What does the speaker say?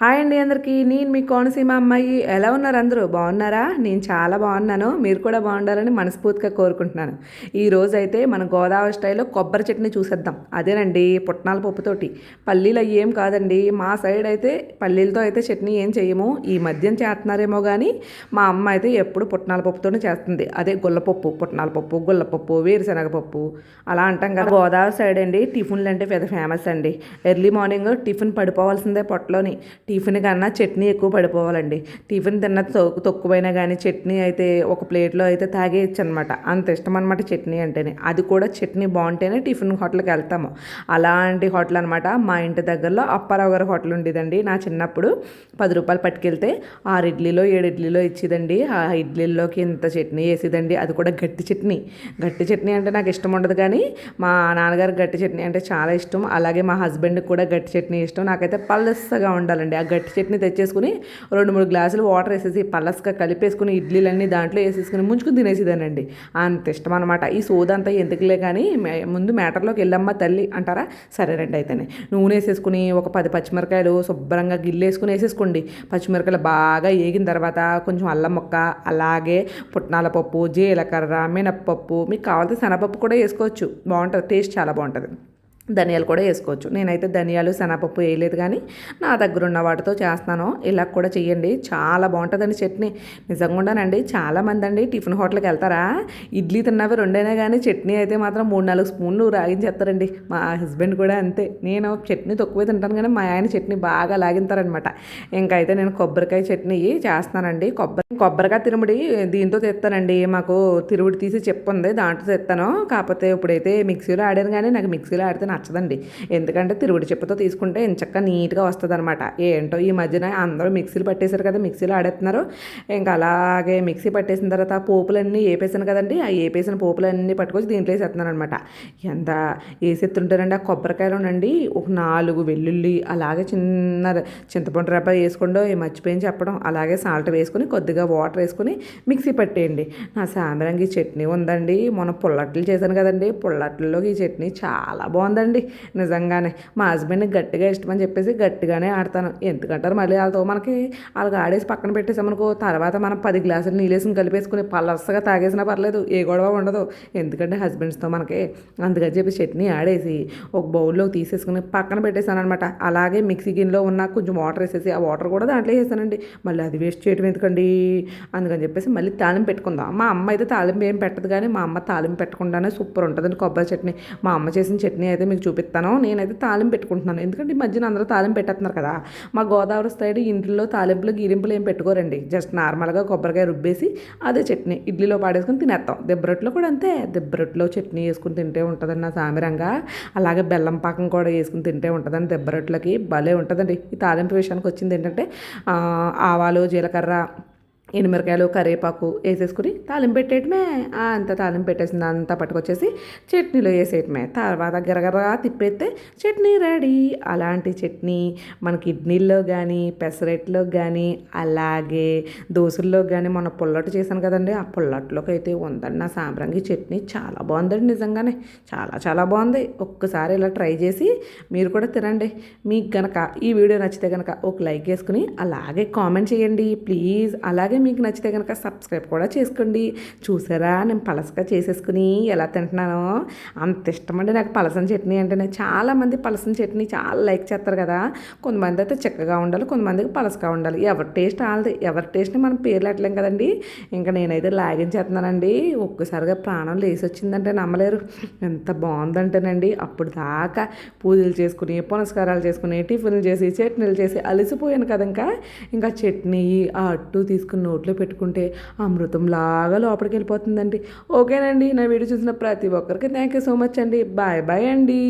Hi అండి అందరికీ. నేను మీ కోనసీమ అమ్మాయి. ఎలా ఉన్నారు అందరూ? బాగున్నారా? నేను చాలా బాగున్నాను. మీరు కూడా బాగుండాలని మనస్ఫూర్తిగా కోరుకుంటున్నాను. ఈ రోజు అయితే మన గోదావరి స్టైల్లో కొబ్బరి చట్నీ చూసేద్దాం. అదేనండి పుట్నాల పప్పుతోటి. పల్లీలు అవి ఏం కాదండి. మా సైడ్ అయితే పల్లీలతో అయితే చట్నీ ఏం చేయము ఈ మధ్యం చేస్తున్నారేమో కానీ మా అమ్మ అయితే ఎప్పుడు పుట్నాల పప్పుతోనే చేస్తుంది. అదే గుల్లపప్పు పుట్నాల పప్పు గుల్లపప్పు వేరుశనగపప్పు అలా అంటాం కదా. గోదావరి సైడ్ అండి టిఫిన్లు అంటే పెద్ద ఫేమస్ అండి. ఎర్లీ మార్నింగ్ టిఫిన్ పడిపోవాల్సిందే పొట్టలోని టిఫిన్ కన్నా చట్నీ ఎక్కువ పడిపోవాలండి. టిఫిన్ తిన్న తక్కువైనా కానీ చట్నీ అయితే ఒక ప్లేట్లో అయితే తాగేయచ్చు అనమాట అంత ఇష్టం అనమాట చట్నీ అంటేనే. అది కూడా చట్నీ బాగుంటేనే టిఫిన్ హోటల్కి వెళ్తాము. అలాంటి హోటల్ అనమాట మా ఇంటి దగ్గరలో అప్పారావు గారి హోటల్ ఉండేదండి. నా చిన్నప్పుడు పది రూపాయలు పట్టుకెళ్తే ఆరు ఇడ్లీలో ఏడు ఇడ్లీలో ఇచ్చేదండి. ఆ ఇడ్లీలోకి ఇంత చట్నీ వేసేదండి. అది కూడా గట్టి చట్నీ. గట్టి చట్నీ అంటే నాకు ఇష్టం ఉండదు కానీ మా నాన్నగారు గట్టి చట్నీ అంటే చాలా ఇష్టం. అలాగే మా హస్బెండ్కి కూడా గట్టి చట్నీ ఇష్టం. నాకైతే పలసగా ఉండాలండి. ఆ గట్టి చట్నీ తెచ్చేసుకుని రెండు మూడు గ్లాసులు వాటర్ వేసేసి పల్లస్గా కలిపేసుకుని ఇడ్లీలన్నీ దాంట్లో వేసేసుకుని ముంచుకుని తినేసేదానండి అంత ఇష్టం అనమాట ఈ సోదంతా ఎందుకులే కానీ ముందు మ్యాటర్లోకి వెళ్ళమ్మ తల్లి అంటారా? సరేనండి అయితేనే. నూనె వేసేసుకుని ఒక పది పచ్చిమిరకాయలు శుభ్రంగా గిల్లేసుకుని వేసేసుకోండి. పచ్చిమిరకాయలు బాగా వేగిన తర్వాత కొంచెం అల్లం మొక్క అలాగే పుట్నాల పప్పు జీలకర్ర మినప్పప్పు మీకు కావాల్సిన శనగపప్పు కూడా వేసుకోవచ్చు. బాగుంటుంది. టేస్ట్ చాలా బాగుంటుంది. ధనియాలు కూడా వేసుకోవచ్చు. నేనైతే ధనియాలు శనగపప్పు వేయలేదు కానీ నా దగ్గర ఉన్న వాటితో చేస్తాను ఇలా కూడా చేయండి చాలా బాగుంటుందండి చట్నీ. నిజంగానండి చాలామంది అండి టిఫిన్ హోటల్కి వెళ్తారా? ఇడ్లీ తిన్నవి రెండైనా కానీ చట్నీ అయితే మాత్రం మూడు నాలుగు స్పూన్లు రాగించేస్తారండి. మా హస్బెండ్ కూడా అంతే. నేను చట్నీ తక్కువే తింటాను కానీ మా ఆయన చట్నీ బాగా లాగింతారనమాట ఇంకైతే నేను కొబ్బరికాయ చట్నీ చేస్తానండి కొబ్బరి కొబ్బరికాయ తిరుముడి దీంతో తెస్తానండి మాకు తిరుముడి తీసి చెప్పుంది దాంట్లో తెస్తాను కాకపోతే ఇప్పుడైతే మిక్సీలో ఆడాను కానీ నాకు మిక్సీలో ఆడితే నచ్చదండి. ఎందుకంటే తిరుగుడు చెప్పుతో తీసుకుంటే ఎంచక్క నీట్గా వస్తుంది అనమాట ఏంటో ఈ మధ్యన అందరూ మిక్సీలు పట్టేశారు కదా మిక్సీలు ఆడేస్తున్నారు ఇంకా అలాగే మిక్సీ పట్టేసిన తర్వాత పోపులన్నీ వేపేసాను కదండి. ఆ వేపేసిన పోపులన్నీ పట్టుకొచ్చి దీంట్లో వేసేస్తున్నాను అనమాట ఎంత వేసేస్తుంటారండి ఆ కొబ్బరికాయలోనండి. ఒక నాలుగు వెల్లుల్లి అలాగే చిన్న చింతపండు రబ్బ వేసుకోండో మర్చిపోయి చెప్పడం. అలాగే సాల్ట్ వేసుకొని కొద్దిగా వాటర్ వేసుకొని మిక్సీ పట్టేయండి. నా సాంబ్రంగి చట్నీ ఉందండి. మొన్న పుల్లట్లు చేశాను కదండి. పుల్లట్లలోకి ఈ చట్నీ చాలా బాగుందండి. కదండి నిజంగానే మా హస్బెండ్కి గట్టిగా ఇష్టమని చెప్పేసి గట్టిగానే ఆడతాను. ఎందుకంటారు మళ్ళీ వాళ్ళతో మనకి వాళ్ళకి ఆడేసి పక్కన పెట్టేసామనుకో తర్వాత మనం పది గ్లాసులు నీళ్ళేసి కలిపేసుకుని పలసగా తాగేసినా పర్లేదు ఏ గొడవ ఉండదు. ఎందుకంటే హస్బెండ్స్తో మనకి అందుకని చెప్పి చట్నీ ఆడేసి ఒక బౌల్లో తీసేసుకుని పక్కన పెట్టేశాను అనమాట అలాగే మిక్సీ గిన్నెలో ఉన్న కొంచెం వాటర్ వేసేసి ఆ వాటర్ కూడా దాంట్లో వేసానండి. మళ్ళీ అది వేస్ట్ చేయడం ఎందుకండి? అందుకని చెప్పేసి మళ్ళీ తాలింపు పెట్టుకుందాం. మా అమ్మ అయితే తాలింపు ఏం పెట్టదు కానీ మా అమ్మ తాలింపు పెట్టకుండానే సూపర్ ఉంటుందండి కొబ్బరి చట్నీ. మా అమ్మ చేసిన చట్నీ అయితే మీకు చూపిస్తాను. నేనైతే తాలింపు పెట్టుకుంటున్నాను. ఎందుకంటే ఈ మధ్యన అందరూ తాలింపు పెట్టేస్తున్నారు కదా. మా గోదావరి సైడ్ ఇంట్లో తాలింపులు గీరింపులు ఏం పెట్టుకోరండి. జస్ట్ నార్మల్గా కొబ్బరికాయ రుబ్బేసి అదే చట్నీ ఇడ్లీలో పాడేసుకుని తినేస్తాం దెబ్బరొట్లో కూడా అంతే. దెబ్బరొట్లో చట్నీ వేసుకుని తింటే ఉంటుందండి నా సామిరంగా. అలాగే బెల్లం పాకం కూడా వేసుకుని తింటే ఉంటుందండి దెబ్బరొట్లకి భలే ఉంటుందండి. ఈ తాలింపు విషయానికి వచ్చింది ఏంటంటే ఆవాలు జీలకర్ర ఎండుమిరకాయలు కరివేపాకు వేసేసుకుని తాలింపు పెట్టేయటమే. అంత తాలింపు పెట్టేసింది. అంతా పట్టుకొచ్చేసి చట్నీలో వేసేయటమే. తర్వాత గరగరగా తిప్పేస్తే చట్నీ రెడీ. అలాంటి చట్నీ మన కిడ్నీల్లో కానీ పెసరెట్లో కానీ అలాగే దోశల్లో కానీ మొన్న పుల్లట్టు చేశాను కదండి. ఆ పుల్లట్లోకి అయితే ఉందండి నా సాంబ్రంగి చట్నీ చాలా బాగుందండి నిజంగానే. చాలా చాలా బాగుంది. ఒక్కసారి ఇలా ట్రై చేసి మీరు కూడా తినండి. మీకు కనుక ఈ వీడియో నచ్చితే కనుక ఒక లైక్ వేసుకుని అలాగే కామెంట్ చేయండి. ప్లీజ్. అలాగే మీకు నచ్చితే కనుక సబ్స్క్రైబ్ కూడా చేసుకోండి. చూసారా? నేను పలసగా చేసేసుకుని ఎలా తింటున్నానో? అంత ఇష్టమండి నాకు పలసన చట్నీ అంటేనే. చాలామంది పలసన చట్నీ చాలా లైక్ చేస్తారు కదా. కొంతమంది అయితే చిక్కగా ఉండాలి కొంతమందికి పలసగా ఉండాలి. ఎవరి టేస్ట్ వాళ్ళది ఎవరి టేస్ట్ని మనం పేర్లు ఎట్లేం కదండి. ఇంకా నేనైతే లాగించేస్తున్నానండి. ఒక్కసారిగా ప్రాణం లేసి వచ్చిందంటే నమ్మలేరు. ఎంత బాగుందంటేనండి. అప్పుడు దాకా పూజలు చేసుకుని పునస్కారాలు చేసుకుని టిఫిన్లు చేసి చట్నీలు చేసి అలసిపోయాను కదా ఇంకా. ఇంకా చట్నీ ఆ అట్టు తీసుకుని నోట్లో పెట్టుకుంటే అమృతంలాగా లోపలికి వెళ్ళిపోతుందండి. ఓకేనండి నా వీడియో చూసిన ప్రతి ఒక్కరికి థ్యాంక్ యూ సో మచ్ అండి. బాయ్ బాయ్ అండి.